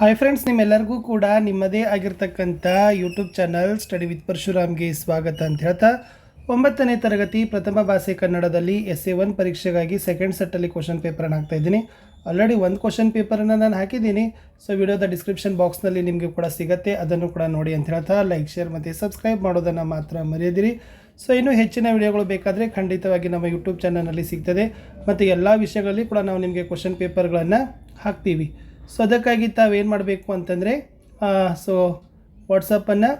Hi friends ನಿಮ್ಮೆಲ್ಲರಿಗೂ ಕೂಡ ನಿಮ್ಮದೇ ಆಗಿರ್ತಕ್ಕಂಥ ಯೂಟ್ಯೂಬ್ ಚಾನಲ್ ಸ್ಟಡಿ ವಿತ್ ಪರಶುರಾಮ್ಗೆ ಸ್ವಾಗತ ಅಂತ ಹೇಳ್ತಾ, ಒಂಬತ್ತನೇ ತರಗತಿ ಪ್ರಥಮ ಭಾಷೆ ಕನ್ನಡದಲ್ಲಿ ಎಸ್ ಎ ಒನ್ ಪರೀಕ್ಷೆಗಾಗಿ ಸೆಕೆಂಡ್ ಸೆಟ್ಟಲ್ಲಿ ಕ್ವಶನ್ ಪೇಪರನ್ನು ಹಾಕ್ತಾ ಇದ್ದೀನಿ. ಆಲ್ರೆಡಿ ಒಂದು ಕ್ವಶನ್ ಪೇಪರನ್ನು ನಾನು ಹಾಕಿದ್ದೀನಿ. ಸೊ ವಿಡಿಯೋದ ಡಿಸ್ಕ್ರಿಪ್ಷನ್ ಬಾಕ್ಸ್ನಲ್ಲಿ ನಿಮಗೆ ಕೂಡ ಸಿಗುತ್ತೆ. ಅದನ್ನು ಕೂಡ ನೋಡಿ ಅಂತ ಹೇಳ್ತಾ ಲೈಕ್ ಶೇರ್ ಮತ್ತು ಸಬ್ಸ್ಕ್ರೈಬ್ ಮಾಡೋದನ್ನು ಮಾತ್ರ ಮರೆಯದಿರಿ. ಸೊ ಇನ್ನೂ ಹೆಚ್ಚಿನ ವಿಡಿಯೋಗಳು ಬೇಕಾದರೆ ಖಂಡಿತವಾಗಿ ನಮ್ಮ ಯೂಟ್ಯೂಬ್ ಚಾನಲ್ನಲ್ಲಿ ಸಿಗ್ತದೆ. ಮತ್ತು ಎಲ್ಲ ವಿಷಯಗಳಲ್ಲಿ ಕೂಡ ನಾವು ನಿಮಗೆ ಕ್ವಶನ್ ಪೇಪರ್ಗಳನ್ನು ಹಾಕ್ತೀವಿ. ಸೊ ಅದಕ್ಕಾಗಿ ತಾವೇನು ಮಾಡಬೇಕು ಅಂತಂದರೆ ಸೊ ವಾಟ್ಸಪ್ಪನ್ನು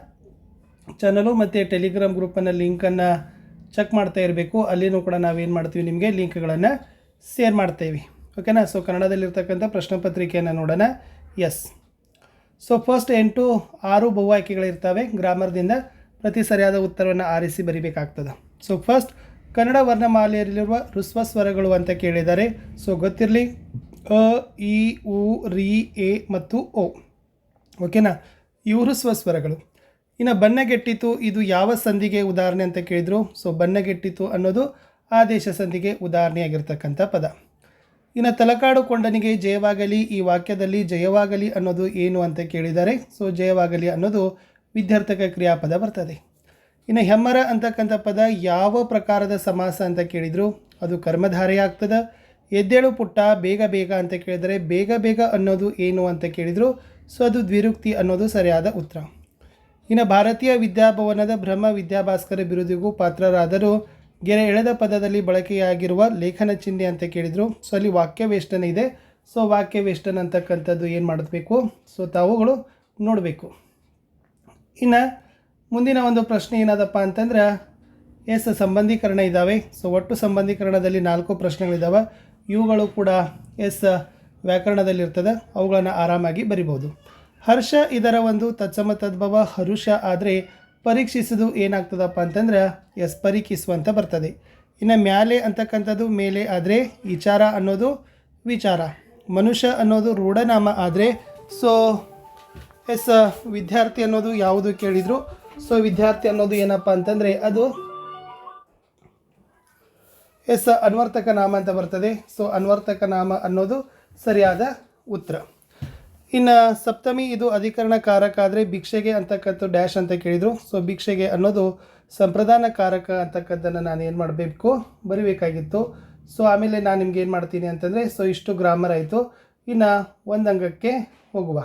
ಚಾನಲು ಮತ್ತು ಟೆಲಿಗ್ರಾಮ್ ಗ್ರೂಪನ್ನು ಲಿಂಕನ್ನು ಚೆಕ್ ಮಾಡ್ತಾ ಇರಬೇಕು. ಅಲ್ಲಿನೂ ಕೂಡ ನಾವೇನು ಮಾಡ್ತೀವಿ ನಿಮಗೆ ಲಿಂಕ್ಗಳನ್ನು ಶೇರ್ ಮಾಡ್ತೇವೆ. ಓಕೆನಾ ಸೊ ಕನ್ನಡದಲ್ಲಿರ್ತಕ್ಕಂಥ ಪ್ರಶ್ನೆ ಪತ್ರಿಕೆಯನ್ನು ನೋಡೋಣ. ಎಸ್ ಸೊ ಫಸ್ಟ್ ಎಂಟು ಆರು ಬಹು ಆಯ್ಕೆಗಳಿರ್ತವೆ ಗ್ರಾಮರ್ದಿಂದ ಪ್ರತಿ ಸರಿಯಾದ ಉತ್ತರವನ್ನು ಆರಿಸಿ ಬರಿಬೇಕಾಗ್ತದೆ. ಸೊ ಫಸ್ಟ್ ಕನ್ನಡ ವರ್ಣಮಾಲೆಯಲ್ಲಿರುವ ಋಸ್ವ ಸ್ವರಗಳು ಅಂತ ಕೇಳಿದ್ದಾರೆ ಸೊ ಗೊತ್ತಿರಲಿ? ಅ, ಇ, ಉ, ರಿ, ಎ ಮತ್ತು ಓ ಓಕೆನಾ? ಇವರು ಸ್ವಸ್ವರಗಳು. ಇನ್ನು ಬಣ್ಣಗೆಟ್ಟಿತು, ಇದು ಯಾವ ಸಂಧಿಗೆ ಉದಾಹರಣೆ ಅಂತ ಕೇಳಿದರು? ಸೊ ಬಣ್ಣಗೆಟ್ಟಿತು ಅನ್ನೋದು ಆದೇಶ ಸಂಧಿಗೆ ಉದಾಹರಣೆಯಾಗಿರ್ತಕ್ಕಂಥ ಪದ. ಇನ್ನು ತಲಕಾಡು ಕೊಂಡನಿಗೆ ಜಯವಾಗಲಿ, ಈ ವಾಕ್ಯದಲ್ಲಿ ಜಯವಾಗಲಿ ಅನ್ನೋದು ಏನು ಅಂತ ಕೇಳಿದ್ದಾರೆ ಸೊ ಜಯವಾಗಲಿ ಅನ್ನೋದು ವಿದ್ಯಾರ್ಥಕ ಕ್ರಿಯಾಪದ ಬರ್ತದೆ. ಇನ್ನು ಹೆಮ್ಮರ ಅಂತಕ್ಕಂಥ ಪದ ಯಾವ ಪ್ರಕಾರದ ಸಮಾಸ ಅಂತ ಕೇಳಿದರು? ಅದು ಕರ್ಮಧಾರೆ ಆಗ್ತದೆ ಎದ್ದೇಳು ಪುಟ್ಟ, ಬೇಗ ಬೇಗ ಅಂತ ಕೇಳಿದರೆ ಬೇಗ ಬೇಗ ಅನ್ನೋದು ಏನು ಅಂತ ಕೇಳಿದರು, ಸೊ ಅದು ದ್ವಿರುಕ್ತಿ ಅನ್ನೋದು ಸರಿಯಾದ ಉತ್ತರ. ಇನ್ನು ಭಾರತೀಯ ವಿದ್ಯಾಭವನದ ಬ್ರಹ್ಮ ವಿದ್ಯಾಭಾಸ್ಕರ ಬಿರುದಿಗೂ ಪಾತ್ರರಾದರೂ ಗೆರೆ ಎಳೆದ ಪದದಲ್ಲಿ ಬಳಕೆಯಾಗಿರುವ ಲೇಖನ ಚಿಹ್ನೆ ಅಂತ ಕೇಳಿದರು. ಸೊ ಅಲ್ಲಿ ವಾಕ್ಯ ವೇಷ್ಟನ ಇದೆ. ಸೊ ವಾಕ್ಯ ವೇಷ್ಟನ್ ಅಂತಕ್ಕಂಥದ್ದು ಏನು ಮಾಡಬೇಕು? ಸೊ ತಾವುಗಳು ನೋಡಬೇಕು. ಇನ್ನು ಮುಂದಿನ ಒಂದು ಪ್ರಶ್ನೆ ಏನದಪ್ಪ ಅಂತಂದ್ರೆ, ಎಸ್, ಸಂಬಂಧೀಕರಣ ಇದ್ದಾವೆ ಸೊ ಒಟ್ಟು ಸಂಬಂಧೀಕರಣದಲ್ಲಿ ನಾಲ್ಕು ಪ್ರಶ್ನೆಗಳಿದ್ದಾವೆ ಇವುಗಳು ಕೂಡ ಎಸ್ ವ್ಯಾಕರಣದಲ್ಲಿರ್ತದೆ. ಅವುಗಳನ್ನು ಆರಾಮಾಗಿ ಬರಿಬೋದು. ಹರ್ಷ ಇದರ ಒಂದು ತತ್ಸಮ ತದ್ಭವ ಹರುಷ ಆದರೆ ಪರೀಕ್ಷಿಸೋದು ಏನಾಗ್ತದಪ್ಪ ಅಂತಂದ್ರೆ ಎಸ್ ಪರೀಕ್ಷಿಸು ಅಂತ ಬರ್ತದೆ. ಇನ್ನು ಮ್ಯಾಲೆ ಅಂತಕ್ಕಂಥದ್ದು ಮೇಲೆ ಆದರೆ ವಿಚಾರ ಅನ್ನೋದು ವಿಚಾರ. ಮನುಷ್ಯ ಅನ್ನೋದು ರೂಢನಾಮ ಆದರೆ ಸೊ ಎಸ್ ವಿದ್ಯಾರ್ಥಿ ಅನ್ನೋದು ಯಾವುದು ಕೇಳಿದರು? ಸೊ ವಿದ್ಯಾರ್ಥಿ ಅನ್ನೋದು ಏನಪ್ಪ ಅಂತಂದರೆ ಅದು ಎಸ್ ಅನ್ವರ್ತಕ ನಾಮ ಅಂತ ಬರ್ತದೆ. ಸೊ ಅನ್ವರ್ತಕ ನಾಮ ಅನ್ನೋದು ಸರಿಯಾದ ಉತ್ತರ. ಇನ್ನು ಸಪ್ತಮಿ, ಇದು ಅಧಿಕರಣ ಕಾರಕ ಆದರೆ ಭಿಕ್ಷೆಗೆ ಅಂತಕ್ಕಂಥ ಡ್ಯಾಶ್ ಅಂತ ಕೇಳಿದರು. ಸೊ ಭಿಕ್ಷೆಗೆ ಅನ್ನೋದು ಸಂಪ್ರದಾನ ಕಾರಕ ಅಂತಕ್ಕಂಥದ್ದನ್ನು ನಾನು ಏನು ಮಾಡಬೇಕು? ಬರಿಬೇಕಾಗಿತ್ತು. ಸೊ ಆಮೇಲೆ ನಾನು ನಿಮ್ಗೆ ಏನು ಮಾಡ್ತೀನಿ ಅಂತಂದರೆ ಸೊ ಇಷ್ಟು ಗ್ರಾಮರ್ ಆಯಿತು. ಇನ್ನು ಒಂದು ಅಂಗಕ್ಕೆ ಹೋಗುವ.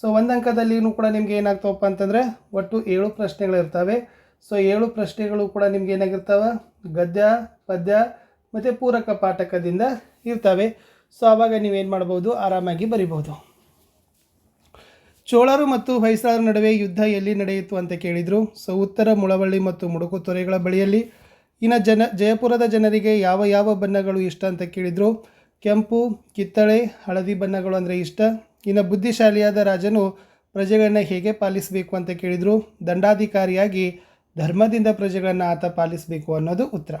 ಸೊ ಒಂದು ಅಂಕದಲ್ಲಿಯೂ ಕೂಡ ನಿಮ್ಗೆ ಏನಾಗ್ತವಪ್ಪ ಅಂತಂದರೆ, ಒಟ್ಟು ಏಳು ಪ್ರಶ್ನೆಗಳಿರ್ತವೆ. ಸೊ ಏಳು ಪ್ರಶ್ನೆಗಳು ಕೂಡ ನಿಮ್ಗೆ ಏನಾಗಿರ್ತವೆ? ಗದ್ಯ, ಪದ್ಯ ಮತ್ತು ಪೂರಕ ಪಾಠಕದಿಂದ ಇರ್ತವೆ. ಸೊ ಆವಾಗ ನೀವೇನು ಮಾಡ್ಬೋದು? ಆರಾಮಾಗಿ ಬರಿಬೋದು. ಚೋಳರು ಮತ್ತು ಹೊಯ್ಸಳರ ನಡುವೆ ಯುದ್ಧ ಎಲ್ಲಿ ನಡೆಯಿತು ಅಂತ ಕೇಳಿದರು. ಸೊ ಉತ್ತರ ಮುಳವಳ್ಳಿ ಮತ್ತು ಮುಡುಕು ತೊರೆಗಳ ಬಳಿಯಲ್ಲಿ ಇನ್ನು ಜನ, ಜಯಪುರದ ಜನರಿಗೆ ಯಾವ ಯಾವ ಬಣ್ಣಗಳು ಇಷ್ಟ ಅಂತ ಕೇಳಿದರು. ಕೆಂಪು, ಕಿತ್ತಳೆ, ಹಳದಿ ಬಣ್ಣಗಳು ಅಂದರೆ ಇಷ್ಟ. ಇನ್ನು ಬುದ್ಧಿಶಾಲಿಯಾದ ರಾಜನು ಪ್ರಜೆಗಳನ್ನ ಹೇಗೆ ಪಾಲಿಸಬೇಕು ಅಂತ ಕೇಳಿದರು. ದಂಡಾಧಿಕಾರಿಯಾಗಿ ಧರ್ಮದಿಂದ ಪ್ರಜೆಗಳನ್ನು ಆತ ಪಾಲಿಸಬೇಕು ಅನ್ನೋದು ಉತ್ತರ.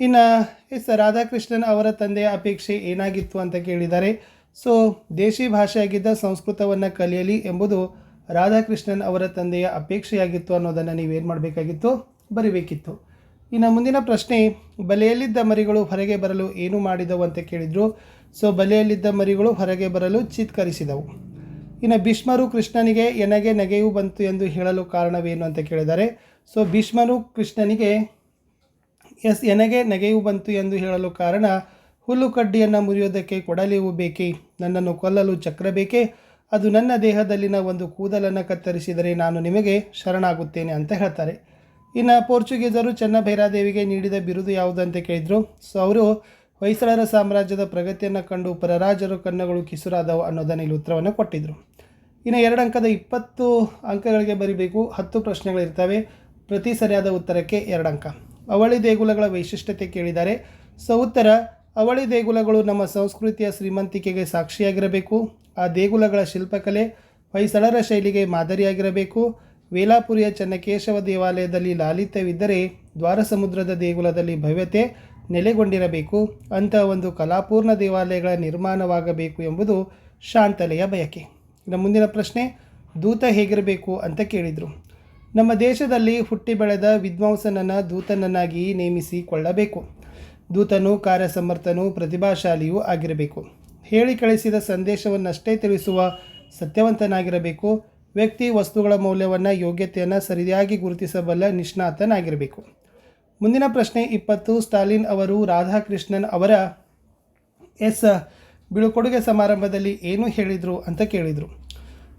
ಇನ್ನು, ಎಸ್, ರಾಧಾಕೃಷ್ಣನ್ ಅವರ ತಂದೆಯ ಅಪೇಕ್ಷೆ ಏನಾಗಿತ್ತು ಅಂತ ಕೇಳಿದ್ದಾರೆ ಸೊ, ದೇಶಿ ಭಾಷೆಯಾಗಿದ್ದ ಸಂಸ್ಕೃತವನ್ನು ಕಲಿಯಲಿ ಎಂಬುದು ರಾಧಾಕೃಷ್ಣನ್ ಅವರ ತಂದೆಯ ಅಪೇಕ್ಷೆಯಾಗಿತ್ತು ಅನ್ನೋದನ್ನು ನೀವೇನು ಮಾಡಬೇಕಾಗಿತ್ತು? ಬರಿಬೇಕಿತ್ತು. ಇನ್ನು ಮುಂದಿನ ಪ್ರಶ್ನೆ, ಬಲೆಯಲ್ಲಿದ್ದ ಮರಿಗಳು ಹೊರಗೆ ಬರಲು ಏನು ಮಾಡಿದವು ಅಂತ ಕೇಳಿದರು. ಸೊ, ಬಲೆಯಲ್ಲಿದ್ದ ಮರಿಗಳು ಹೊರಗೆ ಬರಲು ಚಿತ್ಕರಿಸಿದವು. ಇನ್ನು ಭೀಷ್ಮರು ಕೃಷ್ಣನಿಗೆ ಎನಗೆ ನೆಗೆಯೂ ಬಂತು ಎಂದು ಹೇಳಲು ಕಾರಣವೇನು ಅಂತ ಕೇಳಿದ್ದಾರೆ ಸೊ ಭೀಷ್ಮರು ಕೃಷ್ಣನಿಗೆ ಎಸ್, ಎನಗೆ ನೆಗೆಯೂ ಬಂತು ಎಂದು ಹೇಳಲು ಕಾರಣ, ಹುಲ್ಲು ಕಡ್ಡಿಯನ್ನು ಮುರಿಯೋದಕ್ಕೆ ಕೊಡಲಿವು ಬೇಕೇ? ನನ್ನನ್ನು ಕೊಲ್ಲಲು ಚಕ್ರ ಬೇಕೇ? ಅದು ನನ್ನ ದೇಹದಲ್ಲಿನ ಒಂದು ಕೂದಲನ್ನು ಕತ್ತರಿಸಿದರೆ ನಾನು ನಿಮಗೆ ಶರಣಾಗುತ್ತೇನೆ ಅಂತ ಹೇಳ್ತಾರೆ. ಇನ್ನು ಪೋರ್ಚುಗೀಸರು ಚೆನ್ನಭೈರಾದೇವಿಗೆ ನೀಡಿದ ಬಿರುದು ಯಾವುದು ಅಂತ ಕೇಳಿದರು? ಸೊ ಅವರು ಹೊಯ್ಸಳರ ಸಾಮ್ರಾಜ್ಯದ ಪ್ರಗತಿಯನ್ನು ಕಂಡು ಪರರಾಜರು ಕನ್ನಗಳು ಕಿಸುರಾದವು ಅನ್ನೋದನ್ನು ಇಲ್ಲಿ ಉತ್ತರವನ್ನು ಕೊಟ್ಟಿದ್ದರು ಇನ್ನು ಎರಡು ಅಂಕದ ಇಪ್ಪತ್ತು ಅಂಕಗಳಿಗೆ ಬರೀಬೇಕು. ಹತ್ತು ಪ್ರಶ್ನೆಗಳಿರ್ತವೆ ಪ್ರತಿ ಸರಿಯಾದ ಉತ್ತರಕ್ಕೆ ಎರಡು ಅಂಕ. ಅವಳಿ ದೇಗುಲಗಳ ವೈಶಿಷ್ಟ್ಯತೆ ಕೇಳಿದ್ದಾರೆ ಸೊ ಉತ್ತರ ಅವಳಿ ದೇಗುಲಗಳು ನಮ್ಮ ಸಂಸ್ಕೃತಿಯ ಶ್ರೀಮಂತಿಕೆಗೆ ಸಾಕ್ಷಿಯಾಗಿರಬೇಕು. ಆ ದೇಗುಲಗಳ ಶಿಲ್ಪಕಲೆ ಹೊಯ್ಸಳರ ಶೈಲಿಗೆ ಮಾದರಿಯಾಗಿರಬೇಕು. ವೇಲಾಪುರಿಯ ಚನ್ನಕೇಶವ ದೇವಾಲಯದಲ್ಲಿ ಲಾಲಿತ್ಯವಿದ್ದರೆ ದ್ವಾರಸಮುದ್ರದ ದೇಗುಲದಲ್ಲಿ ಭವ್ಯತೆ ನೆಲೆಗೊಂಡಿರಬೇಕು. ಅಂಥ ಒಂದು ಕಲಾಪೂರ್ಣ ದೇವಾಲಯಗಳ ನಿರ್ಮಾಣವಾಗಬೇಕು ಎಂಬುದು ಶಾಂತಲೆಯ ಬಯಕೆ. ಇನ್ನು ಮುಂದಿನ ಪ್ರಶ್ನೆ, ದೂತ ಹೇಗಿರಬೇಕು? ಅಂತ ಕೇಳಿದರು. ನಮ್ಮ ದೇಶದಲ್ಲಿ ಹುಟ್ಟಿ ಬೆಳೆದ ವಿದ್ವಾಂಸನನ್ನು ದೂತನನ್ನಾಗಿ ನೇಮಿಸಿಕೊಳ್ಳಬೇಕು. ದೂತನು, ಕಾರ್ಯಸಮರ್ಥನು, ಪ್ರತಿಭಾಶಾಲಿಯೂ ಆಗಿರಬೇಕು. ಹೇಳಿ ಕಳಿಸಿದ ಸಂದೇಶವನ್ನಷ್ಟೇ ತಿಳಿಸುವ ಸತ್ಯವಂತನಾಗಿರಬೇಕು. ವ್ಯಕ್ತಿ ವಸ್ತುಗಳ ಮೌಲ್ಯವನ್ನು, ಯೋಗ್ಯತೆಯನ್ನು ಸರಿಯಾಗಿ ಗುರುತಿಸಬಲ್ಲ ನಿಷ್ಣಾತನಾಗಿರಬೇಕು. ಮುಂದಿನ ಪ್ರಶ್ನೆ ಇಪ್ಪತ್ತು. ಸ್ಟಾಲಿನ್ ಅವರು ರಾಧಾಕೃಷ್ಣನ್ ಅವರ ಎಸ್ ಬಿಳುಕೊಡುಗೆ ಸಮಾರಂಭದಲ್ಲಿ ಏನು ಹೇಳಿದರು ಅಂತ ಕೇಳಿದರು.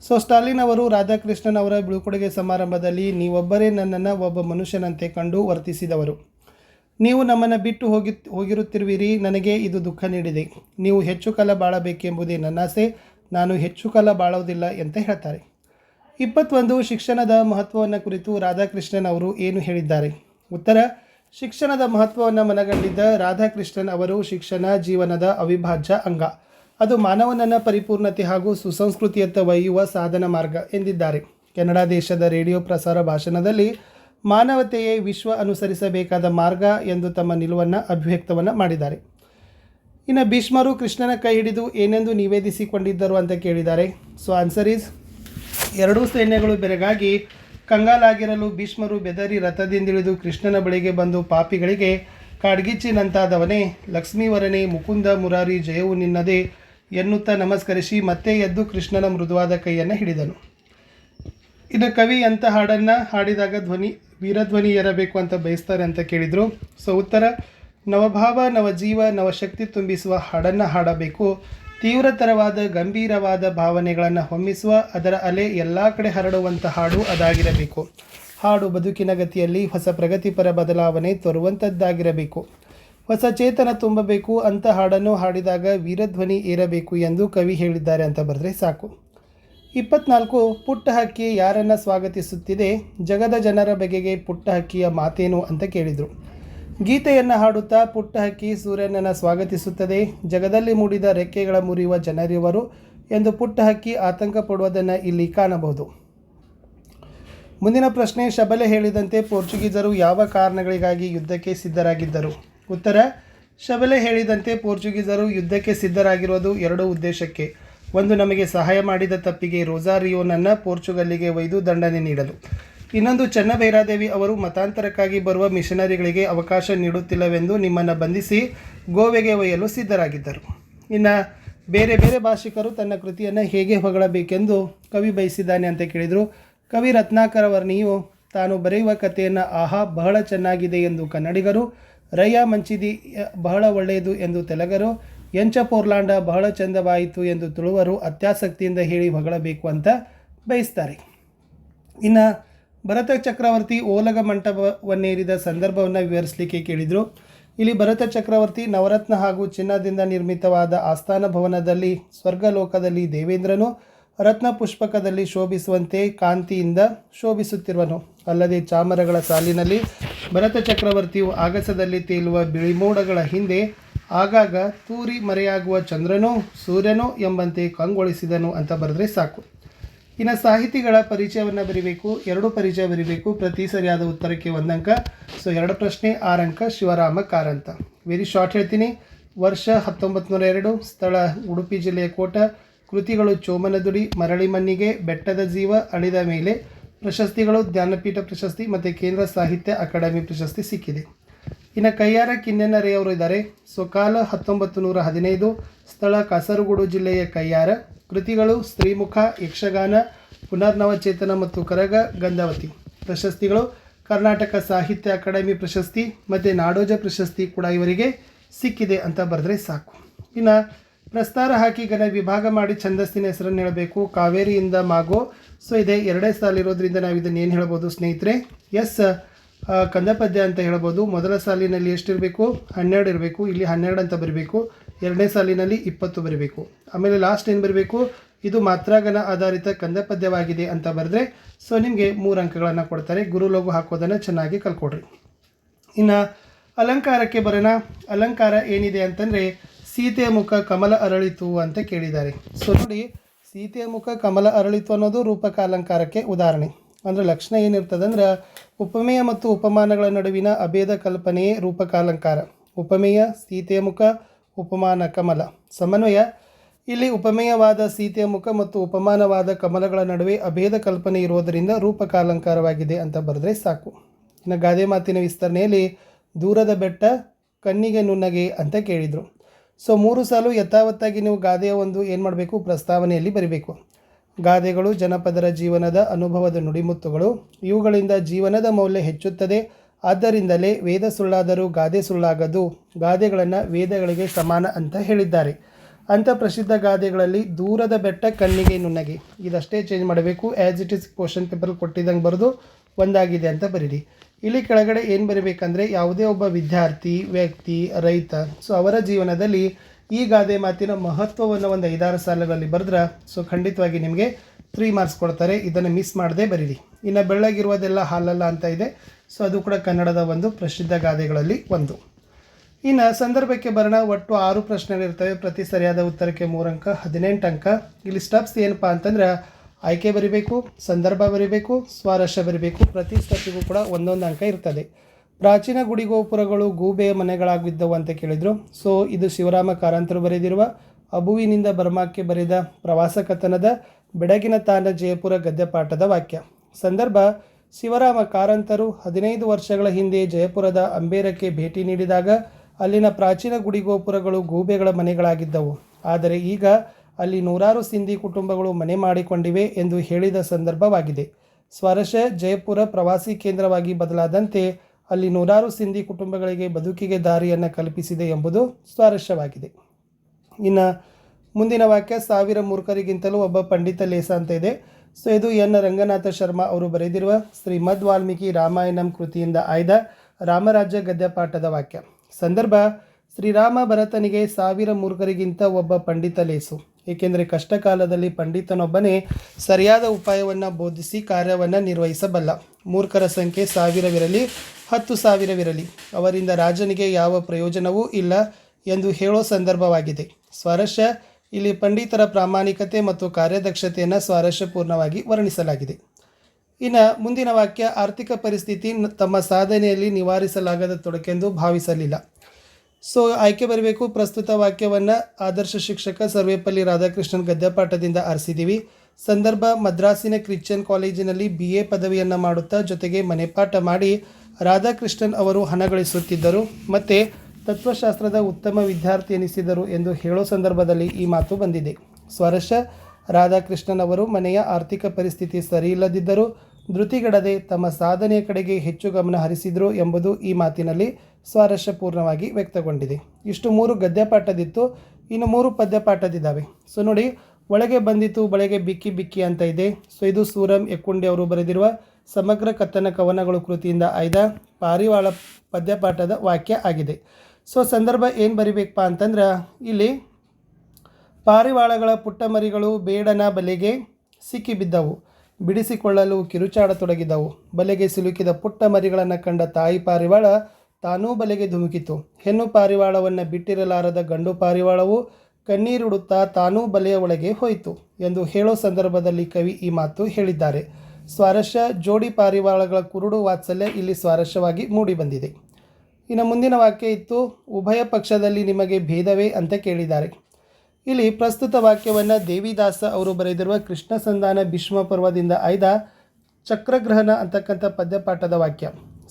ಸೊ, ಸ್ಟಾಲಿನ್ ಅವರು ರಾಧಾಕೃಷ್ಣನ್ ಅವರ ಬೀಳ್ಕೊಡುಗೆ ಸಮಾರಂಭದಲ್ಲಿ ನೀವೊಬ್ಬರೇ ನನ್ನನ್ನು ಒಬ್ಬ ಮನುಷ್ಯನಂತೆ ಕಂಡು ವರ್ತಿಸಿದವರು. ನೀವು ನಮ್ಮನ್ನು ಬಿಟ್ಟು ಹೋಗಿ, ಹೋಗಿರುತ್ತಿರುವಿರಿ. ನನಗೆ ಇದು ದುಃಖ ನೀಡಿದೆ. ನೀವು ಹೆಚ್ಚು ಕಾಲ ಬಾಳಬೇಕೆಂಬುದೇ ನನ್ನ ಆಸೆ. ನಾನು ಹೆಚ್ಚು ಕಾಲ ಬಾಳೋದಿಲ್ಲ ಅಂತ ಹೇಳ್ತಾರೆ. ಇಪ್ಪತ್ತೊಂದು ಶಿಕ್ಷಣದ ಮಹತ್ವವನ್ನು ಕುರಿತು ರಾಧಾಕೃಷ್ಣನ್ ಅವರು ಏನು ಹೇಳಿದ್ದಾರೆ? ಉತ್ತರ ಶಿಕ್ಷಣದ ಮಹತ್ವವನ್ನು ಮನಗಂಡಿದ್ದ ರಾಧಾಕೃಷ್ಣನ್ ಅವರು ಶಿಕ್ಷಣ ಜೀವನದ ಅವಿಭಾಜ್ಯ ಅಂಗ. ಅದು ಮಾನವನನ್ನ ಪರಿಪೂರ್ಣತೆ ಹಾಗೂ ಸುಸಂಸ್ಕೃತಿಯತ್ತ ಒಯ್ಯುವ ಸಾಧನ ಮಾರ್ಗ ಎಂದಿದ್ದಾರೆ. ಕೆನಡಾ ದೇಶದ ರೇಡಿಯೋ ಪ್ರಸಾರ ಭಾಷಣದಲ್ಲಿ ಮಾನವತೆಯೇ ವಿಶ್ವ ಅನುಸರಿಸಬೇಕಾದ ಮಾರ್ಗ ಎಂದು ತಮ್ಮ ನಿಲುವನ್ನು ಅಭಿವ್ಯಕ್ತವನ್ನು ಮಾಡಿದ್ದಾರೆ. ಇನ್ನು ಭೀಷ್ಮರು ಕೃಷ್ಣನ ಕೈ ಹಿಡಿದು ಏನೆಂದು ನಿವೇದಿಸಿಕೊಂಡಿದ್ದರು ಅಂತ ಕೇಳಿದ್ದಾರೆ. ಸೊ ಆನ್ಸರ್ ಈಸ್ ಎರಡೂ ಸೈನ್ಯಗಳು ಬೆರಗಾಗಿ ಕಂಗಾಲಾಗಿರಲು ಭೀಷ್ಮರು ಬೆದರಿ ರಥದಿಂದಿಳಿದು ಕೃಷ್ಣನ ಬಳಿಗೆ ಬಂದು ಪಾಪಿಗಳಿಗೆ ಕಾಡ್ಗಿಚ್ಚಿನಂತಾದವನೇ ಲಕ್ಷ್ಮೀವರನೇ ಮುಕುಂದ ಮುರಾರಿ ಜಯವು ನಿನ್ನದೇ ಎನ್ನುತ್ತಾ ನಮಸ್ಕರಿಸಿ ಮತ್ತೆ ಎದ್ದು ಕೃಷ್ಣನ ಮೃದುವಾದ ಕೈಯನ್ನು ಹಿಡಿದನು. ಇನ್ನು ಕವಿ ಅಂತ ಹಾಡನ್ನು ಹಾಡಿದಾಗ ಧ್ವನಿ, ವೀರಧ್ವನಿ ಏರಬೇಕು ಅಂತ ಬಯಸ್ತಾರೆ ಅಂತ ಕೇಳಿದರು. ಸೊ ಉತ್ತರ, ನವಭಾವ, ನವಜೀವ, ನವಶಕ್ತಿ ತುಂಬಿಸುವ ಹಾಡನ್ನು ಹಾಡಬೇಕು. ತೀವ್ರತರವಾದ, ಗಂಭೀರವಾದ ಭಾವನೆಗಳನ್ನು ಹೊಮ್ಮಿಸುವ, ಅದರ ಅಲೆ ಎಲ್ಲ ಕಡೆ ಹರಡುವಂಥ ಹಾಡು ಅದಾಗಿರಬೇಕು. ಹಾಡು ಬದುಕಿನ ಗತಿಯಲ್ಲಿ ಹೊಸ ಪ್ರಗತಿಪರ ಬದಲಾವಣೆ ತರುವಂಥದ್ದಾಗಿರಬೇಕು ಹೊಸ ಚೇತನ ತುಂಬಬೇಕು, ಅಂತ ಹಾಡನ್ನು ಹಾಡಿದಾಗ ವೀರಧ್ವನಿ ಏರಬೇಕು ಎಂದು ಕವಿ ಹೇಳಿದ್ದಾರೆ ಅಂತ ಬರೆದ್ರೆ ಸಾಕು. ಇಪ್ಪತ್ನಾಲ್ಕು, ಪುಟ್ಟ ಹಕ್ಕಿ ಯಾರನ್ನು ಸ್ವಾಗತಿಸುತ್ತಿದೆ? ಜಗದ ಜನರ ಬಗೆಗೆ ಪುಟ್ಟ ಹಕ್ಕಿಯ ಮಾತೇನು ಅಂತ ಕೇಳಿದರು. ಗೀತೆಯನ್ನು ಹಾಡುತ್ತಾ ಪುಟ್ಟ ಹಕ್ಕಿ ಸೂರ್ಯನನ್ನು ಸ್ವಾಗತಿಸುತ್ತದೆ. ಜಗದಲ್ಲಿ ಮೂಡಿದ ರೆಕ್ಕೆಗಳ ಮುರಿಯುವ ಜನರಿವರು ಎಂದು ಪುಟ್ಟ ಹಕ್ಕಿ ಆತಂಕ ಪಡುವುದನ್ನು ಇಲ್ಲಿ ಕಾಣಬಹುದು. ಮುಂದಿನ ಪ್ರಶ್ನೆ, ಶಬಲೆ ಹೇಳಿದಂತೆ ಪೋರ್ಚುಗೀಸರು ಯಾವ ಕಾರಣಗಳಿಗಾಗಿ ಯುದ್ಧಕ್ಕೆ ಸಿದ್ಧರಾಗಿದ್ದರು? ಉತ್ತರ, ಶಬಲೆ ಹೇಳಿದಂತೆ ಪೋರ್ಚುಗೀಸರು ಯುದ್ಧಕ್ಕೆ ಸಿದ್ಧರಾಗಿರುವುದು ಎರಡು ಉದ್ದೇಶಕ್ಕೆ. ಒಂದು, ನಮಗೆ ಸಹಾಯ ಮಾಡಿದ ತಪ್ಪಿಗೆ ರೋಜಾರಿಯೋನನ್ನು ಪೋರ್ಚುಗಲ್ಲಿಗೆ ಒಯ್ದು ದಂಡನೆ ನೀಡಲು. ಇನ್ನೊಂದು ಚನ್ನಭೈರಾದೇವಿ ಅವರು ಮತಾಂತರಕ್ಕಾಗಿ ಬರುವ ಮಿಷನರಿಗಳಿಗೆ ಅವಕಾಶ ನೀಡುತ್ತಿಲ್ಲವೆಂದು ನಿಮ್ಮನ್ನು ಬಂಧಿಸಿ ಗೋವೆಗೆ ಒಯ್ಯಲು ಸಿದ್ಧರಾಗಿದ್ದರು. ಇನ್ನು ಬೇರೆ ಬೇರೆ ಭಾಷಿಕರು ತನ್ನ ಕೃತಿಯನ್ನು ಹೇಗೆ ಹೊಗಳಬೇಕೆಂದು ಕವಿ ಬಯಸಿದ್ದಾನೆ ಅಂತ ಕೇಳಿದರು. ಕವಿ ರತ್ನಾಕರ ವರ್ಣಿಯು, ತಾನು ಬರೆಯುವ ಕಥೆಯನ್ನು, ಆಹಾ, ಬಹಳ ಚೆನ್ನಾಗಿದೆ ಎಂದು ಕನ್ನಡಿಗರು ರಯ್ಯ ಮಂಚಿದಿ, ಬಹಳ ಒಳ್ಳೆಯದು ಎಂದು ತೆಲಗರು, ಎಂಚ ಪೋರ್ಲಾಂಡ, ಬಹಳ ಚಂದವಾಯಿತು ಎಂದು ತುಳುವರು ಅತ್ಯಾಸಕ್ತಿಯಿಂದ ಹೇಳಿ ಹೊಗಳಬೇಕು ಅಂತ ಬಯಸ್ತಾರೆ. ಇನ್ನು ಭರತ ಚಕ್ರವರ್ತಿ ಓಲಗ ಮಂಟಪವನ್ನೇರಿದ ಸಂದರ್ಭವನ್ನು ವಿವರಿಸಲಿಕ್ಕೆ ಕೇಳಿದರು. ಇಲ್ಲಿ ಭರತ ಚಕ್ರವರ್ತಿ ನವರತ್ನ ಹಾಗೂ ಚಿನ್ನದಿಂದ ನಿರ್ಮಿತವಾದ ಆಸ್ಥಾನ ಭವನದಲ್ಲಿ ಸ್ವರ್ಗಲೋಕದಲ್ಲಿ ದೇವೇಂದ್ರನು, ರತ್ನ ಪುಷ್ಪಕದಲ್ಲಿ ಶೋಭಿಸುವಂತೆ ಕಾಂತಿಯಿಂದ ಶೋಭಿಸುತ್ತಿರುವನು. ಅಲ್ಲದೆ ಚಾಮರಗಳ ಸಾಲಿನಲ್ಲಿ ಭರತ ಚಕ್ರವರ್ತಿಯು ಆಗಸದಲ್ಲಿ ತೇಲುವ ಬಿಳಿಮೋಡಗಳ ಹಿಂದೆ ಆಗಾಗ ತೂರಿ ಮರೆಯಾಗುವ ಚಂದ್ರನೋ ಸೂರ್ಯನೋ ಎಂಬಂತೆ ಕಂಗೊಳಿಸಿದನು ಅಂತ ಬರೆದ್ರೆ ಸಾಕು. ಇನ್ನು ಸಾಹಿತಿಗಳ ಪರಿಚಯವನ್ನು ಬರಿಬೇಕು, ಎರಡು ಪರಿಚಯ ಬರಿಬೇಕು. ಪ್ರತಿ ಸರಿಯಾದ ಉತ್ತರಕ್ಕೆ ಒಂದಂಕ. ಸೊ ಎರಡು ಪ್ರಶ್ನೆ, ಆರಂಕ, ಶಿವರಾಮ, ಕಾರಂತ. ವೆರಿ ಶಾರ್ಟ್ ಹೇಳ್ತೀನಿ. ವರ್ಷ ಹತ್ತೊಂಬತ್ತು ನೂರ ಎರಡು, ಸ್ಥಳ, ಉಡುಪಿ ಜಿಲ್ಲೆಯ ಕೋಟ. ಕೃತಿಗಳು ಚೋಮನದುಡಿ, ಮರಳಿ ಮಣ್ಣಿಗೆ, ಬೆಟ್ಟದ ಜೀವ, ಅಳಿದ ಮೇಲೆ. ಪ್ರಶಸ್ತಿಗಳು ಜ್ಞಾನಪೀಠ ಪ್ರಶಸ್ತಿ ಮತ್ತು ಕೇಂದ್ರ ಸಾಹಿತ್ಯ ಅಕಾಡೆಮಿ ಪ್ರಶಸ್ತಿ ಸಿಕ್ಕಿದೆ. ಇನ್ನು ಕೈಯಾರ ಕಿನ್ನೆನ್ನರೆಯವರು ಇದ್ದಾರೆ. ಸ್ವಕಾಲ ಹತ್ತೊಂಬತ್ತು ನೂರ ಹದಿನೈದು, ಸ್ಥಳ ಕಾಸರಗೋಡು ಜಿಲ್ಲೆಯ ಕೈಯಾರ. ಕೃತಿಗಳು ಸ್ತ್ರೀಮುಖ, ಯಕ್ಷಗಾನ, ಪುನರ್ನವಚೇತನ ಮತ್ತು ಕರಗ ಗಂಧಾವತಿ. ಪ್ರಶಸ್ತಿಗಳು ಕರ್ನಾಟಕ ಸಾಹಿತ್ಯ ಅಕಾಡೆಮಿ ಪ್ರಶಸ್ತಿ ಮತ್ತು ನಾಡೋಜ ಪ್ರಶಸ್ತಿ ಕೂಡ ಇವರಿಗೆ ಸಿಕ್ಕಿದೆ ಅಂತ ಬರೆದ್ರೆ ಸಾಕು. ಇನ್ನು ಪ್ರಸ್ತಾರ ಹಾಕಿ ಗಣ ವಿಭಾಗ ಮಾಡಿ ಛಂದಸ್ಸಿನ ಹೆಸರನ್ನು ಹೇಳಬೇಕು. ಕಾವೇರಿಯಿಂದ ಮಾಗೋ ಸೊ ಇದೆ ಎರಡೇ ಸಾಲಿರೋದ್ರಿಂದ ನಾವು ಇದನ್ನು ಏನು ಹೇಳ್ಬೋದು ಸ್ನೇಹಿತರೆ? ಎಸ್ ಕಂದಪದ್ಯ ಅಂತ ಹೇಳ್ಬೋದು. ಮೊದಲ ಸಾಲಿನಲ್ಲಿ ಎಷ್ಟಿರಬೇಕು? ಹನ್ನೆರಡು ಇರಬೇಕು. ಇಲ್ಲಿ ಹನ್ನೆರಡು ಅಂತ ಬರಬೇಕು. ಎರಡನೇ ಸಾಲಿನಲ್ಲಿ ಇಪ್ಪತ್ತು ಬರಬೇಕು. ಆಮೇಲೆ ಲಾಸ್ಟ್ ಏನು ಬರಬೇಕು? ಇದು ಮಾತ್ರಾಗನ ಆಧಾರಿತ ಕಂದಪದ್ಯವಾಗಿದೆ ಅಂತ ಬರೆದ್ರೆ ಸೊ ನಿಮಗೆ ಮೂರು ಅಂಕಗಳನ್ನು ಕೊಡ್ತಾರೆ. ಗುರು ಲಘು ಹಾಕೋದನ್ನು ಚೆನ್ನಾಗಿ ಕಲ್ಕೊಡ್ರಿ. ಇನ್ನು ಅಲಂಕಾರಕ್ಕೆ ಬರೋಣ. ಅಲಂಕಾರ ಏನಿದೆ ಅಂತಂದರೆ ಸೀತೆಯ ಮುಖ ಕಮಲ ಅರಳಿತು ಅಂತ ಕೇಳಿದ್ದಾರೆ. ಸೊ ನೋಡಿ ಸೀತೆಯ ಮುಖ ಕಮಲ ಅರಳಿತು ಅನ್ನೋದು ರೂಪಕ ಅಲಂಕಾರಕ್ಕೆ ಉದಾಹರಣೆ. ಅಂದರೆ ಲಕ್ಷಣ ಏನಿರ್ತದಂದ್ರೆ ಉಪಮೇಯ ಮತ್ತು ಉಪಮಾನಗಳ ನಡುವಿನ ಅಭೇದ ಕಲ್ಪನೆಯೇ ರೂಪಕ ಅಲಂಕಾರ. ಉಪಮೇಯ ಸೀತೆಯ ಮುಖ ಉಪಮಾನ ಕಮಲ. ಸಮನ್ವಯ. ಇಲ್ಲಿ ಉಪಮೇಯವಾದ ಸೀತೆಯ ಮುಖ ಮತ್ತು ಉಪಮಾನವಾದ ಕಮಲಗಳ ನಡುವೆ ಅಭೇದ ಕಲ್ಪನೆ ಇರುವುದರಿಂದ ರೂಪಕಾಲಂಕಾರವಾಗಿದೆ ಅಂತ ಬರೆದ್ರೆ ಸಾಕು. ಇನ್ನು ಗಾದೆ ಮಾತಿನ ವಿಸ್ತರಣೆಯಲ್ಲಿ ದೂರದ ಬೆಟ್ಟ, ಕಣ್ಣಿಗೆ ನುಣ್ಣಗೆ ಅಂತ ಕೇಳಿದರು. ಸೊ ಮೂರು ಸಾಲು ಯಥಾವತ್ತಾಗಿ ನೀವು ಗಾದೆಯ ಒಂದು ಏನು ಮಾಡಬೇಕು? ಪ್ರಸ್ತಾವನೆಯಲ್ಲಿ ಬರಿಬೇಕು. ಗಾದೆಗಳು ಜನಪದರ ಜೀವನದ ಅನುಭವದ ನುಡಿಮುತ್ತುಗಳು. ಇವುಗಳಿಂದ ಜೀವನದ ಮೌಲ್ಯ ಹೆಚ್ಚುತ್ತದೆ. ಆದ್ದರಿಂದಲೇ ವೇದ ಸುಳ್ಳಾದರೂ ಗಾದೆ ಸುಳ್ಳಾಗದು, ಗಾದೆಗಳನ್ನು ವೇದಗಳಿಗೆ ಸಮಾನ ಅಂತ ಹೇಳಿದ್ದಾರೆ. ಅಂಥ ಪ್ರಸಿದ್ಧ ಗಾದೆಗಳಲ್ಲಿ ದೂರದ ಬೆಟ್ಟ ಕಣ್ಣಿಗೆ ನುಣ್ಣಗೆ. ಇದಷ್ಟೇ ಚೇಂಜ್ ಮಾಡಬೇಕು. As it is question paper ಕೊಟ್ಟಿದ್ದಂಗೆ ಬರೆದು ಒಂದಾಗಿದೆ ಅಂತ ಬರೀರಿ. ಇಲ್ಲಿ ಕೆಳಗಡೆ ಏನು ಬರೀಬೇಕಂದ್ರೆ ಯಾವುದೇ ಒಬ್ಬ ವಿದ್ಯಾರ್ಥಿ, ವ್ಯಕ್ತಿ, ರೈತ ಸೊ ಅವರ ಜೀವನದಲ್ಲಿ ಈ ಗಾದೆ ಮಾತಿನ ಮಹತ್ವವನ್ನು ಒಂದು ಐದಾರು ಸಾಲುಗಳಲ್ಲಿ ಬರೆದ್ರೆ ಸೊ ಖಂಡಿತವಾಗಿ ನಿಮಗೆ ತ್ರೀ ಮಾರ್ಕ್ಸ್ ಕೊಡ್ತಾರೆ. ಇದನ್ನು ಮಿಸ್ ಮಾಡದೆ ಬರೀರಿ. ಇನ್ನು ಬೆಳ್ಳಗಿರುವುದೆಲ್ಲ ಹಾಲಲ್ಲ ಅಂತ ಇದೆ. ಸೊ ಅದು ಕೂಡ ಕನ್ನಡದ ಒಂದು ಪ್ರಸಿದ್ಧ ಗಾದೆಗಳಲ್ಲಿ ಒಂದು. ಇನ್ನು ಸಂದರ್ಭಕ್ಕೆ ಬರೋಣ, ಒಟ್ಟು ಆರು ಪ್ರಶ್ನೆಗಳಿರ್ತವೆ. ಪ್ರತಿ ಸರಿಯಾದ ಉತ್ತರಕ್ಕೆ ಮೂರು ಅಂಕ, ಹದಿನೆಂಟು ಅಂಕ. ಇಲ್ಲಿ ಸ್ಟೆಪ್ಸ್ ಏನಪ್ಪ ಅಂತಂದ್ರೆ, ಆಯ್ಕೆ ಬರಿಬೇಕು, ಸಂದರ್ಭ ಬರಿಬೇಕು, ಸ್ವಾರಸ್ಯ ಬರಿಬೇಕು. ಪ್ರತಿ ಸ್ಟೆಪ್ಪಿಗೂ ಕೂಡ ಒಂದೊಂದು ಅಂಕ ಇರ್ತದೆ. ಪ್ರಾಚೀನ ಗುಡಿ ಗೋಪುರಗಳು ಗೂಬೆಯ ಮನೆಗಳಾಗಿದ್ದವು ಅಂತ ಕೇಳಿದರು. ಸೊ ಇದು ಶಿವರಾಮ ಕಾರಂತರು ಬರೆದಿರುವ, ಅಬುವಿನಿಂದ ಬರ್ಮಾಕ್ಕೆ ಬರೆದ ಪ್ರವಾಸ ಕಥನದ ಬೆಡಗಿನ ತಾನ ಜಯಪುರ ಗದ್ಯಪಾಠದ ವಾಕ್ಯ. ಸಂದರ್ಭ ಶಿವರಾಮ ಕಾರಂತರು ಹದಿನೈದು ವರ್ಷಗಳ ಹಿಂದೆ ಜಯಪುರದ ಅಂಬೇರಕ್ಕೆ ಭೇಟಿ ನೀಡಿದಾಗ ಅಲ್ಲಿನ ಪ್ರಾಚೀನ ಗುಡಿಗೋಪುರಗಳು ಗೂಬೆಗಳ ಮನೆಗಳಾಗಿದ್ದವು. ಆದರೆ ಈಗ ಅಲ್ಲಿ ನೂರಾರು ಸಿಂಧಿ ಕುಟುಂಬಗಳು ಮನೆ ಮಾಡಿಕೊಂಡಿವೆ ಎಂದು ಹೇಳಿದ ಸಂದರ್ಭವಾಗಿದೆ. ಸ್ವರಶ ಜಯಪುರ ಪ್ರವಾಸಿ ಕೇಂದ್ರವಾಗಿ ಬದಲಾದಂತೆ ಅಲ್ಲಿ ನೂರಾರು ಸಿಂಧಿ ಕುಟುಂಬಗಳಿಗೆ ಬದುಕಿಗೆ ದಾರಿಯನ್ನು ಕಲ್ಪಿಸಿದೆ ಎಂಬುದು ಸ್ವಾರಸ್ಯವಾಗಿದೆ ಇನ್ನು ಮುಂದಿನ ವಾಕ್ಯ ಸಾವಿರ ಮೂರ್ಖರಿಗಿಂತಲೂ ಒಬ್ಬ ಪಂಡಿತ ಲೇಸ ಅಂತ ಇದೆ. ಸೊ ಇದು ಎನ್ ರಂಗನಾಥ ಶರ್ಮಾ ಅವರು ಬರೆದಿರುವ ಶ್ರೀಮದ್ ವಾಲ್ಮೀಕಿ ರಾಮಾಯಣಂ ಕೃತಿಯಿಂದ ಆಯ್ದ ರಾಮರಾಜ್ಯ ಗದ್ಯಪಾಠದ ವಾಕ್ಯ. ಸಂದರ್ಭ, ಶ್ರೀರಾಮ ಭರತನಿಗೆ ಸಾವಿರ ಮೂರ್ಖರಿಗಿಂತ ಒಬ್ಬ ಪಂಡಿತ ಲೇಸು. ಏಕೆಂದರೆ ಕಷ್ಟ ಕಾಲದಲ್ಲಿ ಪಂಡಿತನೊಬ್ಬನೇ ಸರಿಯಾದ ಉಪಾಯವನ್ನು ಬೋಧಿಸಿ ಕಾರ್ಯವನ್ನು ನಿರ್ವಹಿಸಬಲ್ಲ. ಮೂರ್ಖರ ಸಂಖ್ಯೆ ಸಾವಿರವಿರಲಿ, ಹತ್ತು ಸಾವಿರವಿರಲಿ. ಅವರಿಂದ ರಾಜನಿಗೆ ಯಾವ ಪ್ರಯೋಜನವೂ ಇಲ್ಲ ಎಂದು ಹೇಳೋ ಸಂದರ್ಭವಾಗಿದೆ. ಸ್ವಾರಸ್ಯ ಇಲ್ಲಿ ಪಂಡಿತರ ಪ್ರಾಮಾಣಿಕತೆ ಮತ್ತು ಕಾರ್ಯದಕ್ಷತೆಯನ್ನು ಸ್ವಾರಸ್ಯಪೂರ್ಣವಾಗಿ ವರ್ಣಿಸಲಾಗಿದೆ. ಇನ್ನು ಮುಂದಿನ ವಾಕ್ಯ, ಆರ್ಥಿಕ ಪರಿಸ್ಥಿತಿ ತಮ್ಮ ಸಾಧನೆಯಲ್ಲಿ ನಿವಾರಿಸಲಾಗದ ತೊಡಕೆಂದು ಭಾವಿಸಲಿಲ್ಲ. ಸೊ ಆಯ್ಕೆ ಬರಬೇಕು. ಪ್ರಸ್ತುತ ವಾಕ್ಯವನ್ನು ಆದರ್ಶ ಶಿಕ್ಷಕ ಸರ್ವೇಪಲ್ಲಿ ರಾಧಾಕೃಷ್ಣನ್ ಗದ್ಯಪಾಠದಿಂದ ಆರಿಸಿದ್ದೀವಿ ಸಂದರ್ಭ, ಮದ್ರಾಸಿನ ಕ್ರಿಶ್ಚಿಯನ್ ಕಾಲೇಜಿನಲ್ಲಿ ಬಿ ಎ ಪದವಿಯನ್ನು ಮಾಡುತ್ತಾ ಜೊತೆಗೆ ಮನೆಪಾಠ ಮಾಡಿ ರಾಧಾಕೃಷ್ಣನ್ ಅವರು ಹಣ ಗಳಿಸುತ್ತಿದ್ದರು. ಮತ್ತು ತತ್ವಶಾಸ್ತ್ರದ ಉತ್ತಮ ವಿದ್ಯಾರ್ಥಿ ಎನಿಸಿದರು ಎಂದು ಹೇಳೋ ಸಂದರ್ಭದಲ್ಲಿ ಈ ಮಾತು ಬಂದಿದೆ. ಸ್ವರಶ ರಾಧಾಕೃಷ್ಣನ್ ಅವರು ಮನೆಯ ಆರ್ಥಿಕ ಪರಿಸ್ಥಿತಿ ಸರಿಯಿಲ್ಲದಿದ್ದರೂ ಧೃತಿಗಡದೆ ತಮ್ಮ ಸಾಧನೆಯ ಕಡೆಗೆ ಹೆಚ್ಚು ಗಮನ ಹರಿಸಿದರು ಎಂಬುದು ಈ ಮಾತಿನಲ್ಲಿ ಸ್ವಾರಸ್ಯಪೂರ್ಣವಾಗಿ ವ್ಯಕ್ತಗೊಂಡಿದೆ. ಇಷ್ಟು ಮೂರು ಗದ್ಯಪಾಠದಿತ್ತು, ಇನ್ನು ಮೂರು ಪದ್ಯಪಾಠದಿದ್ದಾವೆ. ಸೊ ನೋಡಿ, ಒಳಗೆ ಬಂದಿತು, ಬಳೆಗೆ ಬಿಕ್ಕಿ ಬಿಕ್ಕಿ ಅಂತ ಇದೆ. ಸೊ ಇದು ಸೂರಂ ಎಕ್ಕುಂಡಿ ಅವರು ಬರೆದಿರುವ ಸಮಗ್ರ ಕಥನ ಕವನಗಳು ಕೃತಿಯಿಂದ ಆಯ್ದ ಪಾರಿವಾಳ ಪದ್ಯಪಾಠದ ವಾಕ್ಯ ಆಗಿದೆ. ಸೊ ಸಂದರ್ಭ ಏನು ಬರಿಬೇಕಪ್ಪ ಅಂತಂದ್ರೆ, ಇಲ್ಲಿ ಪಾರಿವಾಳಗಳ ಪುಟ್ಟ ಮರಿಗಳು ಬೇಡನ ಬಲೆಗೆ ಸಿಕ್ಕಿಬಿದ್ದವು ಬಿಡಿಸಿಕೊಳ್ಳಲು ಕಿರುಚಾಡತೊಡಗಿದವು ಬಲೆಗೆ ಸಿಲುಕಿದ ಪುಟ್ಟ ಮರಿಗಳನ್ನು ಕಂಡ ತಾಯಿ ಪಾರಿವಾಳ ತಾನೂ ಬಲೆಗೆ ಧುಮುಕಿತು ಹೆಣ್ಣು ಪಾರಿವಾಳವನ್ನು ಬಿಟ್ಟಿರಲಾರದ ಗಂಡು ಪಾರಿವಾಳವು ಕಣ್ಣೀರುಡುತ್ತಾ ತಾನೂ ಬಲೆಯ ಒಳಗೆ ಹೋಯಿತು ಎಂದು ಹೇಳೋ ಸಂದರ್ಭದಲ್ಲಿ ಕವಿ ಈ ಮಾತು ಹೇಳಿದ್ದಾರೆ. ಸ್ವಾರಸ್ಯ ಜೋಡಿ ಪಾರಿವಾಳಗಳ ಕುರುಡು ವಾತ್ಸಲ್ಯ ಇಲ್ಲಿ ಸ್ವಾರಸ್ಯವಾಗಿ ಮೂಡಿಬಂದಿದೆ ಇನ್ನು ಮುಂದಿನ ವಾಕ್ಯ ಇತ್ತು, ಉಭಯ ಪಕ್ಷದಲ್ಲಿ ನಿಮಗೆ ಭೇದವೇ ಅಂತ ಕೇಳಿದ್ದಾರೆ. ಇಲ್ಲಿ ಪ್ರಸ್ತುತ ವಾಕ್ಯವನ್ನು ದೇವಿದಾಸ ಅವರು ಬರೆದಿರುವ ಕೃಷ್ಣ ಸಂಧಾನ ಭೀಷ್ಮ ಪರ್ವದಿಂದ ಆಯ್ದ ಚಕ್ರಗ್ರಹಣ ಅಂತಕ್ಕಂಥ ಪದ್ಯಪಾಠದ ವಾಕ್ಯ.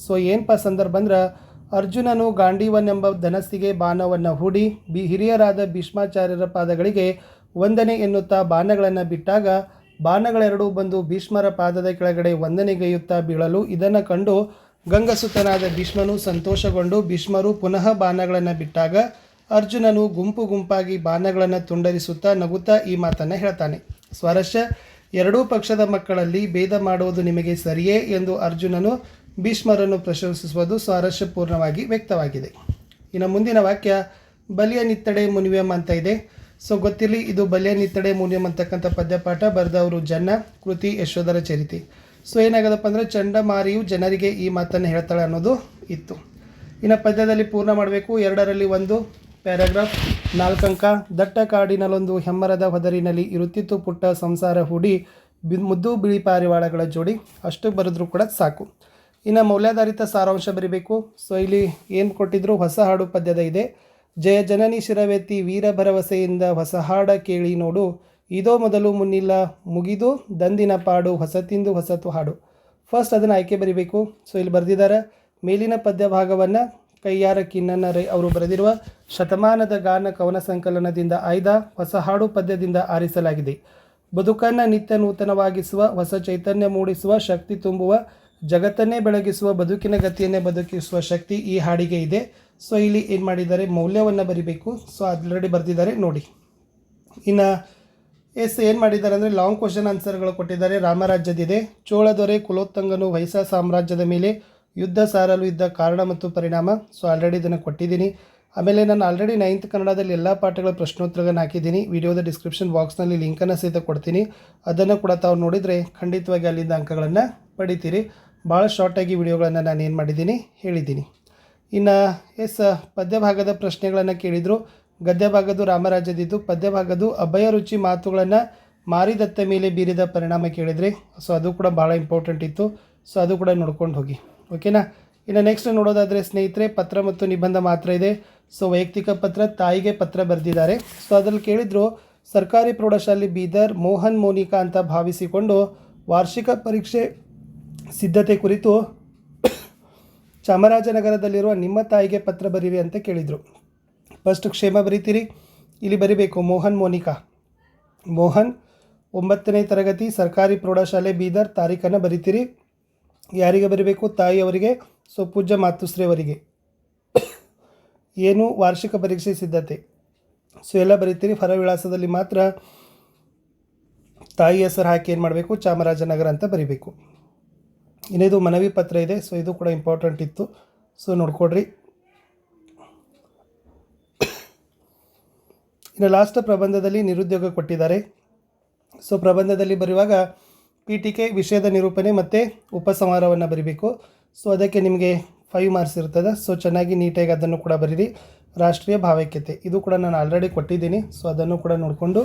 ಸೊ ಏನಪ್ಪ ಸಂದರ್ಭ ಅಂದ್ರೆ, ಅರ್ಜುನನು ಗಾಂಡೀವನೆಂಬ ಧನಸ್ಸಿಗೆ ಬಾಣವನ್ನು ಹೂಡಿ, ಬಿ ಹಿರಿಯರಾದ ಭೀಷ್ಮಾಚಾರ್ಯರ ಪಾದಗಳಿಗೆ ವಂದನೆ ಎನ್ನುತ್ತಾ ಬಾಣಗಳನ್ನು ಬಿಟ್ಟಾಗ, ಬಾಣಗಳೆರಡೂ ಬಂದು ಭೀಷ್ಮರ ಪಾದದ ಕೆಳಗಡೆ ವಂದನೆಗೈಯುತ್ತಾ ಬೀಳಲು ಇದನ್ನು ಕಂಡು ಗಂಗಸುತನಾದ ಭೀಷ್ಮನು ಸಂತೋಷಗೊಂಡು ಭೀಷ್ಮರು ಪುನಃ ಬಾಣಗಳನ್ನು ಬಿಟ್ಟಾಗ ಅರ್ಜುನನು ಗುಂಪು ಗುಂಪಾಗಿ ಬಾಣಗಳನ್ನು ತುಂಡರಿಸುತ್ತಾ ನಗುತ್ತಾ ಈ ಮಾತನ್ನು ಹೇಳ್ತಾನೆ. ಸ್ವರಶ ಎರಡೂ ಪಕ್ಷದ ಮಕ್ಕಳಲ್ಲಿ ಭೇದ ಮಾಡುವುದು ನಿಮಗೆ ಸರಿಯೇ? ಎಂದು ಅರ್ಜುನನು ಭೀಷ್ಮರನ್ನು ಪ್ರಶಂಸಿಸುವುದು ಸ್ವಾರಸ್ಯಪೂರ್ಣವಾಗಿ ವ್ಯಕ್ತವಾಗಿದೆ. ಇನ್ನು ಮುಂದಿನ ವಾಕ್ಯ, ಬಲಿಯ ನಿತ್ತಡೆ ಮುನಿವೆಂ ಅಂತ ಇದೆ. ಸೊ, ಗೊತ್ತಿರಲಿ, ಇದು ಬಲಿಯ ನಿತ್ತಡೆ ಮುನಿಯಂ ಅಂತಕ್ಕಂಥ ಪದ್ಯಪಾಠ ಬರೆದವರು ಜನ್ನ, ಕೃತಿ, ಯಶೋಧರ ಚರಿತಿ. ಸೊ ಏನಾಗದಪ್ಪ ಅಂದರೆ ಚಂಡಮಾರಿಯು ಜನರಿಗೆ ಈ ಮಾತನ್ನು ಹೇಳ್ತಾಳೆ ಅನ್ನೋದು ಇತ್ತು. ಇನ್ನು ಪದ್ಯದಲ್ಲಿ ಪೂರ್ಣ ಮಾಡಬೇಕು. ಎರಡರಲ್ಲಿ ಒಂದು ಪ್ಯಾರಾಗ್ರಾಫ್. ನಾಲ್ಕಂಕ ದಟ್ಟ ಕಾಡಿನಲ್ಲೊಂದು ಹೆಮ್ಮರದ ಹೊದರಿನಲ್ಲಿ ಇರುತ್ತಿತ್ತು ಪುಟ್ಟ ಸಂಸಾರ ಹೂಡಿ ಬಿ, ಮುದ್ದು ಬಿಳಿ ಪಾರಿವಾಳಗಳ ಜೋಡಿ. ಅಷ್ಟು ಬರೆದ್ರೂ ಕೂಡ ಸಾಕು. ಇನ್ನು ಮೌಲ್ಯಾಧಾರಿತ ಸಾರಾಂಶ ಬರೀಬೇಕು. ಸೊ, ಇಲ್ಲಿ ಏನು ಕೊಟ್ಟಿದ್ರು? ಹೊಸ ಹಾಡು ಪದ್ಯದ ಇದೆ. ಜಯ ಜನನಿ ಶಿರವೆತ್ತಿ ವೀರ ಭರವಸೆಯಿಂದ ಹೊಸ ಹಾಡ ಕೇಳಿ ನೋಡು. ಇದೋ ಮೊದಲು ಮುನ್ನಿಲ್ಲ, ಮುಗಿದು ದಂದಿನ ಪಾಡು, ಹೊಸತಿಂದು ಹೊಸತು ಹಾಡು. ಫಸ್ಟ್ ಅದನ್ನು ಆಯ್ಕೆ ಬರಿಬೇಕು. ಸೊ ಇಲ್ಲಿ ಬರೆದಿದ್ದಾರೆ. ಮೇಲಿನ ಪದ್ಯ ಭಾಗವನ್ನು ಕೈಯಾರ ಕಿನ್ನನ ರೈ ಅವರು ಬರೆದಿರುವ ಶತಮಾನದ ಗಾನ ಕವನ ಸಂಕಲನದಿಂದ ಆಯ್ದ ಹೊಸ ಹಾಡು ಪದ್ಯದಿಂದ ಆರಿಸಲಾಗಿದೆ. ಬದುಕನ್ನು ನಿತ್ಯ ನೂತನವಾಗಿಸುವ, ಹೊಸ ಚೈತನ್ಯ ಮೂಡಿಸುವ, ಶಕ್ತಿ ತುಂಬುವ, ಜಗತ್ತನ್ನೇ ಬೆಳಗಿಸುವ, ಬದುಕಿನ ಗತಿಯನ್ನೇ ಬದುಕಿಸುವ ಶಕ್ತಿ ಈ ಹಾಡಿಗೆ ಇದೆ. ಸೊ ಇಲ್ಲಿ ಏನು ಮಾಡಿದ್ದಾರೆ? ಮೌಲ್ಯವನ್ನು ಬರಿಬೇಕು. ಸೊ ಆಲ್ರೆಡಿ ಬರೆದಿದ್ದಾರೆ ನೋಡಿ. ಇನ್ನು ಎಸ್, ಏನು ಮಾಡಿದ್ದಾರೆ ಅಂದರೆ ಲಾಂಗ್ ಕ್ವಶನ್ ಆನ್ಸರ್ಗಳು ಕೊಟ್ಟಿದ್ದಾರೆ. ರಾಮರಾಜ್ಯದಿದೆ. ಚೋಳ ದೊರೆ, ಕುಲೋತ್ತಂಗನು ಹೊಯ್ಸಳ ಸಾಮ್ರಾಜ್ಯದ ಮೇಲೆ ಯುದ್ಧ ಸಾರಲು ಇದ್ದ ಕಾರಣ ಮತ್ತು ಪರಿಣಾಮ. ಸೊ ಆಲ್ರೆಡಿ ಇದನ್ನು ಕೊಟ್ಟಿದ್ದೀನಿ. ಆಮೇಲೆ ನಾನು ಆಲ್ರೆಡಿ ನೈನ್ತ್ ಕನ್ನಡದಲ್ಲಿ ಎಲ್ಲ ಪಾಠಗಳ ಪ್ರಶ್ನೋತ್ತರಗಳನ್ನು ಹಾಕಿದ್ದೀನಿ. ವಿಡಿಯೋದ ಡಿಸ್ಕ್ರಿಪ್ಷನ್ ಬಾಕ್ಸ್ನಲ್ಲಿ ಲಿಂಕನ್ನು ಸಹಿತ ಕೊಡ್ತೀನಿ. ಅದನ್ನು ಕೂಡ ತಾವು ನೋಡಿದರೆ ಖಂಡಿತವಾಗಿ ಅಲ್ಲಿಂದ ಅಂಕಗಳನ್ನು ಪಡಿತೀರಿ. ಭಾಳ ಶಾರ್ಟಾಗಿ ವಿಡಿಯೋಗಳನ್ನು ನಾನು ಏನು ಮಾಡಿದ್ದೀನಿ ಹೇಳಿದ್ದೀನಿ. ಇನ್ನು, ಎಸ್, ಪದ್ಯಭಾಗದ ಪ್ರಶ್ನೆಗಳನ್ನು ಕೇಳಿದರು. ಗದ್ಯ ಭಾಗದ್ದು ರಾಮರಾಜ್ಯದಿದ್ದು, ಪದ್ಯ ಭಾಗದ್ದು ಅಭಯ ರುಚಿ ಮಾತುಗಳನ್ನು ಮಾರಿದತ್ತ ಮೇಲೆ ಬೀರಿದ ಪರಿಣಾಮ ಕೇಳಿದ್ರಿ. ಸೊ ಅದು ಕೂಡ ಭಾಳ ಇಂಪಾರ್ಟೆಂಟ್ ಇತ್ತು. ಸೊ ಅದು ಕೂಡ ನೋಡ್ಕೊಂಡು ಹೋಗಿ. ಓಕೆನಾ ಇನ್ನು ನೆಕ್ಸ್ಟ್ ನೋಡೋದಾದರೆ ಸ್ನೇಹಿತರೆ, ಪತ್ರ ಮತ್ತು ನಿಬಂಧ ಮಾತ್ರ ಇದೆ. ಸೊ ವೈಯಕ್ತಿಕ ಪತ್ರ, ತಾಯಿಗೆ ಪತ್ರ ಬರೆದಿದ್ದಾರೆ. ಸೊ ಅದರಲ್ಲಿ ಕೇಳಿದರು, ಸರ್ಕಾರಿ ಪ್ರೌಢಶಾಲೆ ಬೀದರ್ ಮೋಹನ್ ಮೋನಿಕಾ ಅಂತ ಭಾವಿಸಿಕೊಂಡು ವಾರ್ಷಿಕ ಪರೀಕ್ಷೆ ಸಿದ್ಧತೆ ಕುರಿತು ಚಾಮರಾಜನಗರದಲ್ಲಿರುವ ನಿಮ್ಮ ತಾಯಿಗೆ ಪತ್ರ ಬರೀರಿ ಅಂತ ಕೇಳಿದರು. ಫಸ್ಟ್ ಕ್ಷೇಮ ಬರೀತೀರಿ. ಇಲ್ಲಿ ಬರಿಬೇಕು ಮೋಹನ್ ಮೋನಿಕಾ. ಮೋಹನ್ ಒಂಬತ್ತನೇ ತರಗತಿ ಸರ್ಕಾರಿ ಪ್ರೌಢಶಾಲೆ ಬೀದರ್ ತಾರೀಖನ್ನು ಬರಿತೀರಿ. ಯಾರಿಗೆ ಬರಿಬೇಕು? ತಾಯಿಯವರಿಗೆ ಸೊ ಪೂಜ್ಯ ಮಾತುಶ್ರೀಯವರಿಗೆ ಏನು ವಾರ್ಷಿಕ ಪರೀಕ್ಷೆ ಸಿದ್ಧತೆ? ಸೊ ಎಲ್ಲ ಬರಿತೀರಿ. ಹೊರ ವಿಳಾಸದಲ್ಲಿ ಮಾತ್ರ ತಾಯಿ ಹೆಸರು ಹಾಕಿ ಏನು ಮಾಡಬೇಕು? ಚಾಮರಾಜನಗರ ಅಂತ ಬರಿಬೇಕು. ಇನ್ನಿದು ಮನವಿ ಪತ್ರ ಇದೆ. ಸೊ ಇದು ಕೂಡ ಇಂಪಾರ್ಟೆಂಟ್ ಇತ್ತು. ಸೊ ನೋಡ್ಕೊಡ್ರಿ. ಇನ್ನು ಲಾಸ್ಟ್ ಪ್ರಬಂಧದಲ್ಲಿ ನಿರುದ್ಯೋಗ ಕೊಟ್ಟಿದ್ದಾರೆ. ಸೊ ಪ್ರಬಂಧದಲ್ಲಿ ಬರೆಯುವಾಗ ಕೆ ವಿಷಯದ ನಿರೂಪಣೆ ಮತ್ತು ಉಪಸಂಹಾರವನ್ನು ಬರಿಬೇಕು. ಸೊ ಅದಕ್ಕೆ ನಿಮಗೆ ಫೈವ್ ಮಾರ್ಕ್ಸ್ ಇರ್ತದೆ. ಸೊ ಚೆನ್ನಾಗಿ ನೀಟಾಗಿ ಅದನ್ನು ಕೂಡ ಬರೀರಿ. ರಾಷ್ಟ್ರೀಯ ಭಾವೈಕ್ಯತೆ. ಇದು ಕೂಡ ನಾನು ಆಲ್ರೆಡಿ ಕೊಟ್ಟಿದ್ದೀನಿ. ಸೊ ಅದನ್ನು ಕೂಡ ನೋಡಿಕೊಂಡು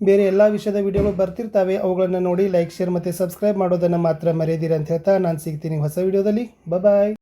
ಬೇರೆ ಎಲ್ಲ ವಿಷಯದ ವಿಡಿಯೋಗಳು ಬರ್ತಿರ್ತಾವೆ, ಅವುಗಳನ್ನು ನೋಡಿ ಲೈಕ್ ಶೇರ್ ಮತ್ತು ಸಬ್ಸ್ಕ್ರೈಬ್ ಮಾಡೋದನ್ನು ಮಾತ್ರ ಮರೆಯದಿರಿ ಅಂತ ಹೇಳ್ತಾ ನಾನು ಸಿಗ್ತೀನಿ ಹೊಸ ವಿಡಿಯೋದಲ್ಲಿ ಬಾಯ್